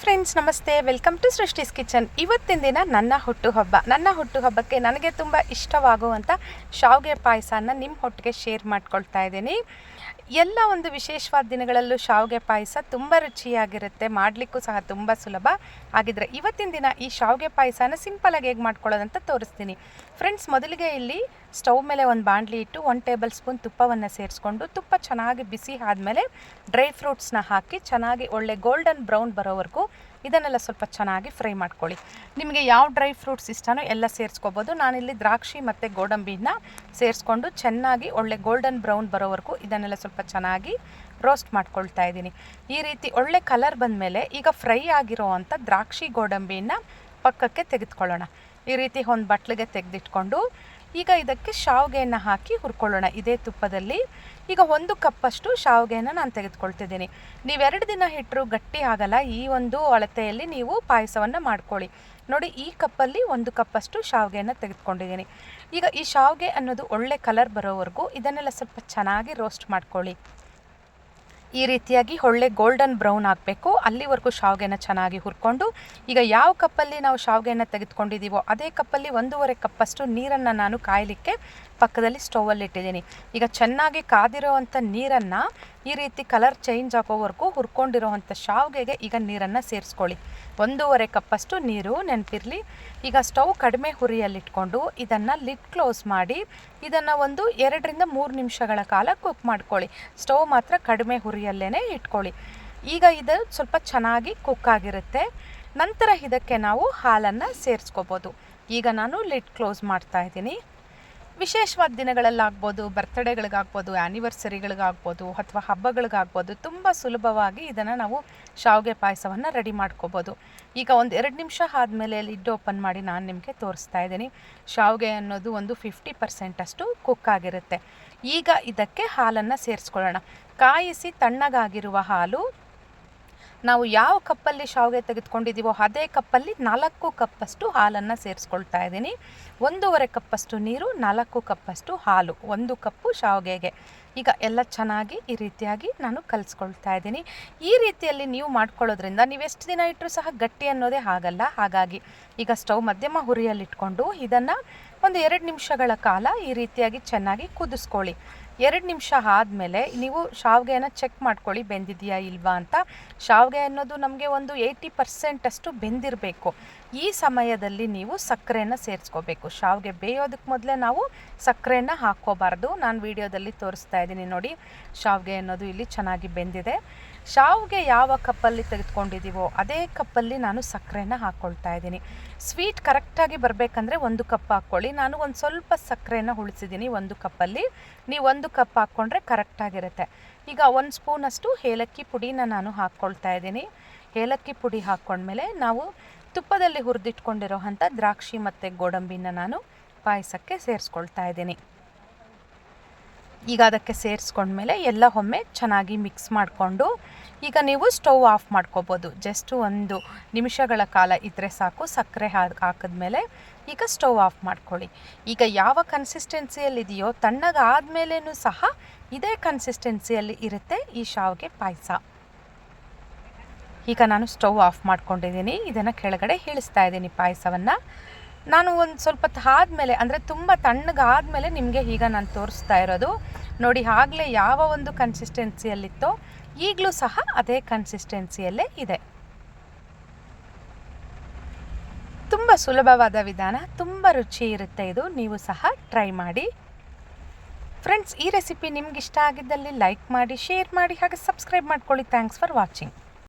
Friends ನಮಸ್ತೆ. Welcome to ಸೃಷ್ಟಿಸ್ kitchen ಇವತ್ತಿನ ದಿನ ನನ್ನ ಹುಟ್ಟುಹಬ್ಬ. ನನ್ನ ಹುಟ್ಟುಹಬ್ಬಕ್ಕೆ ನನಗೆ ತುಂಬ ಇಷ್ಟವಾಗುವಂಥ ಶಾವಿಗೆ ಪಾಯಸನ ನಿಮ್ಮ ಹೊಟ್ಟಿಗೆ ಶೇರ್ ಮಾಡ್ಕೊಳ್ತಾ ಇದ್ದೀನಿ. ಎಲ್ಲ ಒಂದು ವಿಶೇಷವಾದ ದಿನಗಳಲ್ಲೂ ಶಾವಿಗೆ ಪಾಯಸ ತುಂಬ ರುಚಿಯಾಗಿರುತ್ತೆ. ಮಾಡಲಿಕ್ಕೂ ಸಹ ತುಂಬ ಸುಲಭ ಆಗಿದ್ರೆ ಇವತ್ತಿನ ದಿನ ಈ ಶಾವಿಗೆ ಪಾಯಸನ ಸಿಂಪಲಾಗಿ ಹೇಗೆ ಮಾಡ್ಕೊಳ್ಳೋದಂತ ತೋರಿಸ್ತೀನಿ. ಫ್ರೆಂಡ್ಸ್ ಮೊದಲಿಗೆ ಇಲ್ಲಿ ಸ್ಟವ್ ಮೇಲೆ ಒಂದು ಬಾಣಲಿ ಇಟ್ಟು ಒನ್ ಟೇಬಲ್ ಸ್ಪೂನ್ ತುಪ್ಪವನ್ನು ಸೇರಿಸ್ಕೊಂಡು ತುಪ್ಪ ಚೆನ್ನಾಗಿ ಬಿಸಿ ಆದಮೇಲೆ ಡ್ರೈ ಫ್ರೂಟ್ಸ್ನ ಹಾಕಿ ಚೆನ್ನಾಗಿ ಒಳ್ಳೆ ಗೋಲ್ಡನ್ ಬ್ರೌನ್ ಬರೋವರೆಗೂ ಇದನ್ನೆಲ್ಲ ಸ್ವಲ್ಪ ಚೆನ್ನಾಗಿ ಫ್ರೈ ಮಾಡ್ಕೊಳ್ಳಿ. ನಿಮಗೆ ಯಾವ ಡ್ರೈ ಫ್ರೂಟ್ಸ್ ಇಷ್ಟನೋ ಎಲ್ಲ ಸೇರಿಸ್ಕೋಬೋದು. ನಾನಿಲ್ಲಿ ದ್ರಾಕ್ಷಿ ಮತ್ತು ಗೋಡಂಬಿನ ಸೇರಿಸ್ಕೊಂಡು ಚೆನ್ನಾಗಿ ಒಳ್ಳೆ ಗೋಲ್ಡನ್ ಬ್ರೌನ್ ಬರೋವರೆಗೂ ಇದನ್ನೆಲ್ಲ ಸ್ವಲ್ಪ ಚೆನ್ನಾಗಿ ರೋಸ್ಟ್ ಮಾಡ್ಕೊಳ್ತಾ ಇದ್ದೀನಿ. ಈ ರೀತಿ ಒಳ್ಳೆ ಕಲರ್ ಬಂದಮೇಲೆ ಈಗ ಫ್ರೈ ಆಗಿರೋ ಅಂಥ ದ್ರಾಕ್ಷಿ, ಗೋಡಂಬಿನ ಪಕ್ಕಕ್ಕೆ ತೆಗೆದುಕೊಳ್ಳೋಣ. ಈ ರೀತಿ ಒಂದು ಬಟ್ಲಿಗೆ ತೆಗೆದಿಟ್ಕೊಂಡು ಈಗ ಇದಕ್ಕೆ ಶಾವಿಗೆಯನ್ನು ಹಾಕಿ ಹುರ್ಕೊಳ್ಳೋಣ. ಇದೇ ತುಪ್ಪದಲ್ಲಿ ಈಗ ಒಂದು ಕಪ್ಪಷ್ಟು ಶಾವಿಗೆಯನ್ನು ನಾನು ತೆಗೆದುಕೊಳ್ತಿದ್ದೀನಿ. ನೀವೆರಡು ದಿನ ಇಟ್ಟರು ಗಟ್ಟಿ ಆಗಲ್ಲ. ಈ ಒಂದು ಅಳತೆಯಲ್ಲಿ ನೀವು ಪಾಯಸವನ್ನು ಮಾಡ್ಕೊಳ್ಳಿ. ನೋಡಿ, ಈ ಕಪ್ಪಲ್ಲಿ ಒಂದು ಕಪ್ಪಷ್ಟು ಶಾವಿಗೆಯನ್ನು ತೆಗೆದುಕೊಂಡಿದ್ದೀನಿ. ಈಗ ಈ ಶಾವಿಗೆ ಅನ್ನೋದು ಒಳ್ಳೆ ಕಲರ್ ಬರೋವರೆಗೂ ಇದನ್ನೆಲ್ಲ ಸ್ವಲ್ಪ ಚೆನ್ನಾಗಿ ರೋಸ್ಟ್ ಮಾಡ್ಕೊಳ್ಳಿ. ಈ ರೀತಿಯಾಗಿ ಒಳ್ಳೆ ಗೋಲ್ಡನ್ ಬ್ರೌನ್ ಆಗಬೇಕು. ಅಲ್ಲಿವರೆಗೂ ಶಾವಿಗೆನ ಚೆನ್ನಾಗಿ ಹುರ್ಕೊಂಡು, ಈಗ ಯಾವ ಕಪ್ಪಲ್ಲಿ ನಾವು ಶಾವಿಗೆನ ತೆಗೆದುಕೊಂಡಿದ್ದೀವೋ ಅದೇ ಕಪ್ಪಲ್ಲಿ ಒಂದೂವರೆ ಕಪ್ಪಷ್ಟು ನೀರನ್ನು ನಾನು ಕಾಯಲಿಕ್ಕೆ ಪಕ್ಕದಲ್ಲಿ ಸ್ಟೌವಲ್ಲಿ ಇಟ್ಟಿದ್ದೀನಿ ಈಗ ಚೆನ್ನಾಗಿ ಕಾದಿರೋವಂಥ ನೀರನ್ನು ಈ ರೀತಿ ಕಲರ್ ಚೇಂಜ್ ಆಗೋವರೆಗೂ ಹುರ್ಕೊಂಡಿರೋವಂಥ ಶಾವಿಗೆಗೆ ಈಗ ನೀರನ್ನು ಸೇರಿಸ್ಕೊಳ್ಳಿ. ಒಂದೂವರೆ ಕಪ್ಪಷ್ಟು ನೀರು ನೆನಪಿರಲಿ. ಈಗ ಸ್ಟವ್ ಕಡಿಮೆ ಹುರಿಯಲ್ಲಿಟ್ಕೊಂಡು ಇದನ್ನು ಲಿಡ್ ಕ್ಲೋಸ್ ಮಾಡಿ, ಇದನ್ನು ಒಂದು ಎರಡರಿಂದ ಮೂರು ನಿಮಿಷಗಳ ಕಾಲ ಕುಕ್ ಮಾಡ್ಕೊಳ್ಳಿ. ಸ್ಟವ್ ಮಾತ್ರ ಕಡಿಮೆ ಹುರಿಯಲ್ಲೇ ಇಟ್ಕೊಳ್ಳಿ. ಈಗ ಇದು ಸ್ವಲ್ಪ ಚೆನ್ನಾಗಿ ಕುಕ್ ಆಗಿರುತ್ತೆ. ನಂತರ ಇದಕ್ಕೆ ನಾವು ಹಾಲನ್ನು ಸೇರಿಸ್ಕೋಬೋದು. ಈಗ ನಾನು ಲಿಡ್ ಕ್ಲೋಸ್ ಮಾಡ್ತಾ ಇದ್ದೀನಿ. ವಿಶೇಷವಾದ ದಿನಗಳಲ್ಲಾಗ್ಬೋದು ಬರ್ತ್ಡೇಗಳಿಗಾಗ್ಬೋದು ಆ್ಯನಿವರ್ಸರಿಗಳಿಗಾಗ್ಬೋದು ಅಥವಾ ಹಬ್ಬಗಳಿಗಾಗ್ಬೋದು ತುಂಬ ಸುಲಭವಾಗಿ ಇದನ್ನು ನಾವು ಶಾವಿಗೆ ಪಾಯಸವನ್ನು ರೆಡಿ ಮಾಡ್ಕೋಬೋದು. ಈಗ ಒಂದು ಎರಡು ನಿಮಿಷ ಆದಮೇಲೆ ಲಿಡ್ ಓಪನ್ ಮಾಡಿ ನಾನು ನಿಮಗೆ ತೋರಿಸ್ತಾ ಇದ್ದೀನಿ. ಶಾವಿಗೆ ಅನ್ನೋದು ಒಂದು ಫಿಫ್ಟಿ ಪರ್ಸೆಂಟಷ್ಟು ಕುಕ್ ಆಗಿರುತ್ತೆ. ಈಗ ಇದಕ್ಕೆ ಹಾಲನ್ನು ಸೇರಿಸ್ಕೊಳ್ಳೋಣ. ಕಾಯಿಸಿ ತಣ್ಣಗಾಗಿರುವ ಹಾಲು ನಾವು ಯಾವ ಕಪ್ಪಲ್ಲಿ ಶಾವಿಗೆ ತೆಗೆದುಕೊಂಡಿದ್ದೀವೋ ಅದೇ ಕಪ್ಪಲ್ಲಿ ನಾಲ್ಕು ಕಪ್ಪಷ್ಟು ಹಾಲನ್ನು ಸೇರಿಸ್ಕೊಳ್ತಾ ಇದ್ದೀನಿ. ಒಂದೂವರೆ ಕಪ್ಪಷ್ಟು ನೀರು, ನಾಲ್ಕು ಕಪ್ಪಷ್ಟು ಹಾಲು, ಒಂದು ಕಪ್ಪು ಶಾವಿಗೆಗೆ. ಈಗ ಎಲ್ಲ ಚೆನ್ನಾಗಿ ಈ ರೀತಿಯಾಗಿ ನಾನು ಕಲಿಸ್ಕೊಳ್ತಾ ಇದ್ದೀನಿ. ಈ ರೀತಿಯಲ್ಲಿ ನೀವು ಮಾಡ್ಕೊಳ್ಳೋದ್ರಿಂದ ನೀವು ಎಷ್ಟು ದಿನ ಇಟ್ಟರೂ ಸಹ ಗಟ್ಟಿ ಅನ್ನೋದೇ ಆಗಲ್ಲ. ಹಾಗಾಗಿ ಈಗ ಸ್ಟವ್ ಮಧ್ಯಮ ಹುರಿಯಲ್ಲಿಟ್ಕೊಂಡು ಇದನ್ನು ಒಂದು ಎರಡು ನಿಮಿಷಗಳ ಕಾಲ ಈ ರೀತಿಯಾಗಿ ಚೆನ್ನಾಗಿ ಕುದಿಸ್ಕೊಳ್ಳಿ. ಎರಡು ನಿಮಿಷ ಆದಮೇಲೆ ನೀವು ಶಾವಿಗೆನ ಚೆಕ್ ಮಾಡ್ಕೊಳ್ಳಿ, ಬೆಂದಿದೆಯಾ ಇಲ್ವಾ ಅಂತ. ಶಾವಿಗೆ ಅನ್ನೋದು ನಮಗೆ ಒಂದು ಏಯ್ಟಿ ಪರ್ಸೆಂಟಷ್ಟು ಬೆಂದಿರಬೇಕು. ಈ ಸಮಯದಲ್ಲಿ ನೀವು ಸಕ್ಕರೆಯನ್ನು ಸೇರಿಸ್ಕೋಬೇಕು. ಶಾವಿಗೆ ಬೇಯೋದಕ್ಕೆ ಮೊದಲೇ ನಾವು ಸಕ್ಕರೆಯನ್ನು ಹಾಕ್ಕೋಬಾರ್ದು. ನಾನು ವಿಡಿಯೋದಲ್ಲಿ ತೋರಿಸ್ತಾ ಇದ್ದೀನಿ ನೋಡಿ, ಶಾವಿಗೆ ಅನ್ನೋದು ಇಲ್ಲಿ ಚೆನ್ನಾಗಿ ಬೆಂದಿದೆ. ಶಾವಿಗೆ ಯಾವ ಕಪ್ಪಲ್ಲಿ ತೆಗೆದುಕೊಂಡಿದ್ದೀವೋ ಅದೇ ಕಪ್ಪಲ್ಲಿ ನಾನು ಸಕ್ಕರೆನ ಹಾಕ್ಕೊಳ್ತಾ ಇದ್ದೀನಿ. ಸ್ವೀಟ್ ಕರೆಕ್ಟಾಗಿ ಬರಬೇಕಂದ್ರೆ ಒಂದು ಕಪ್ ಹಾಕ್ಕೊಳ್ಳಿ. ನಾನು ಒಂದು ಸ್ವಲ್ಪ ಸಕ್ಕರೆನ ಉಳಿಸಿದ್ದೀನಿ ಒಂದು ಕಪ್ಪಲ್ಲಿ. ನೀವು ಒಂದು ಕಪ್ ಹಾಕ್ಕೊಂಡ್ರೆ ಕರೆಕ್ಟಾಗಿರುತ್ತೆ. ಈಗ ಒಂದು ಸ್ಪೂನಷ್ಟು ಏಲಕ್ಕಿ ಪುಡಿನ ನಾನು ಹಾಕ್ಕೊಳ್ತಾ ಇದ್ದೀನಿ. ಏಲಕ್ಕಿ ಪುಡಿ ಹಾಕ್ಕೊಂಡ್ಮೇಲೆ ನಾವು ತುಪ್ಪದಲ್ಲಿ ಹುರಿದಿಟ್ಕೊಂಡಿರೋ ದ್ರಾಕ್ಷಿ ಮತ್ತು ಗೋಡಂಬಿನ ನಾನು ಪಾಯಸಕ್ಕೆ ಸೇರಿಸ್ಕೊಳ್ತಾ ಇದ್ದೀನಿ. ಈಗ ಅದಕ್ಕೆ ಸೇರಿಸ್ಕೊಂಡ್ಮೇಲೆ ಎಲ್ಲ ಒಮ್ಮೆ ಚೆನ್ನಾಗಿ ಮಿಕ್ಸ್ ಮಾಡಿಕೊಂಡು ಈಗ ನೀವು ಸ್ಟವ್ ಆಫ್ ಮಾಡ್ಕೋಬೋದು. ಜಸ್ಟ್ ಒಂದು ನಿಮಿಷಗಳ ಕಾಲ ಇದ್ದರೆ ಸಾಕು, ಸಕ್ಕರೆ ಹಾಕಿದ್ಮೇಲೆ ಈಗ ಸ್ಟವ್ ಆಫ್ ಮಾಡ್ಕೊಳ್ಳಿ. ಈಗ ಯಾವ ಕನ್ಸಿಸ್ಟೆನ್ಸಿಯಲ್ಲಿ ಇದೆಯೋ ತಣ್ಣಗಾದ್ಮೇಲೂ ಸಹ ಇದೇ ಕನ್ಸಿಸ್ಟೆನ್ಸಿಯಲ್ಲಿ ಇರುತ್ತೆ ಈ ಶಾವಿಗೆ ಪಾಯಸ. ಈಗ ನಾನು ಸ್ಟವ್ ಆಫ್ ಮಾಡ್ಕೊಂಡಿದ್ದೀನಿ. ಇದನ್ನು ಕೆಳಗಡೆ ಇಳಿಸ್ತಾ ಇದ್ದೀನಿ ಪಾಯಸವನ್ನು. ನಾನು ಒಂದು ಸ್ವಲ್ಪ ಆದಮೇಲೆ ಅಂದರೆ ತುಂಬ ತಣ್ಣಗಾದಮೇಲೆ ನಿಮಗೆ ಈಗ ನಾನು ತೋರಿಸ್ತಾ ಇರೋದು ನೋಡಿ, ಆಗಲೇ ಯಾವ ಒಂದು ಕನ್ಸಿಸ್ಟೆನ್ಸಿಯಲ್ಲಿತ್ತೋ ಈಗಲೂ ಸಹ ಅದೇ ಕನ್ಸಿಸ್ಟೆನ್ಸಿಯಲ್ಲೇ ಇದೆ. ತುಂಬ ಸುಲಭವಾದ ವಿಧಾನ, ತುಂಬ ರುಚಿ ಇರುತ್ತೆ ಇದು, ನೀವು ಸಹ ಟ್ರೈ ಮಾಡಿ. ಫ್ರೆಂಡ್ಸ್ ಈ ರೆಸಿಪಿ ನಿಮ್ಗೆ ಇಷ್ಟ ಆಗಿದ್ದಲ್ಲಿ ಲೈಕ್ ಮಾಡಿ ಶೇರ್ ಮಾಡಿ, ಹಾಗೆ ಸಬ್ಸ್ಕ್ರೈಬ್ ಮಾಡ್ಕೊಳ್ಳಿ. Thanks for watching